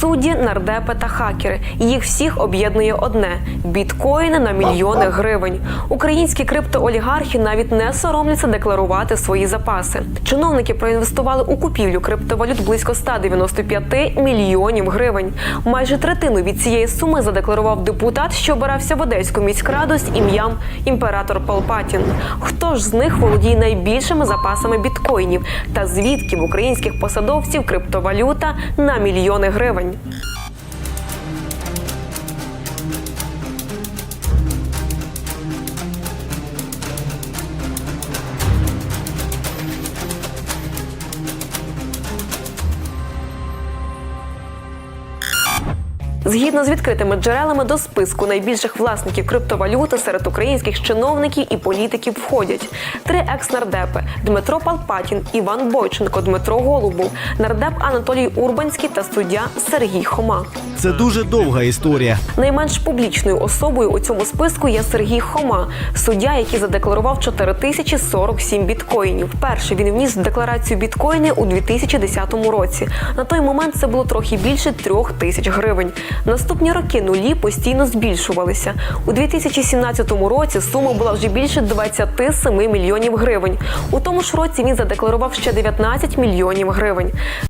Судді, нардепи та хакери. Їх всіх об'єднує одне біткоїни на мільйони гривень. Українські криптоолігархи навіть не соромляться декларувати свої запаси. Чиновники проінвестували у купівлю криптовалют близько 195 мільйонів гривень. Майже третину від цієї суми задекларував депутат, що обирався в Одеську міськраду з ім'ям імператор Палпатін. Хто ж з них володіє найбільшими запасами біткоїнів та звідки в українських посадовців криптовалюта на мільйони гривень? one. Згідно з відкритими джерелами до списку найбільших власників криптовалюти серед українських чиновників і політиків входять три екс-нардепи Дмитро Палпатін, Іван Бойченко, Дмитро Голубов, нардеп Анатолій Урбанський та суддя Сергій Хома. Це дуже довга історія. Найменш публічною особою у цьому списку є Сергій Хома, суддя, який задекларував 4047 біткоїнів. Перший він вніс в декларацію біткоїни у 2010 році. На той момент це було трохи більше трьох тисяч гривень. Наступні роки нулі постійно збільшувалися. У 2017 році сума була вже більше 27 мільйонів гривень. У тому ж році він задекларував ще 19 мільйонів гривень.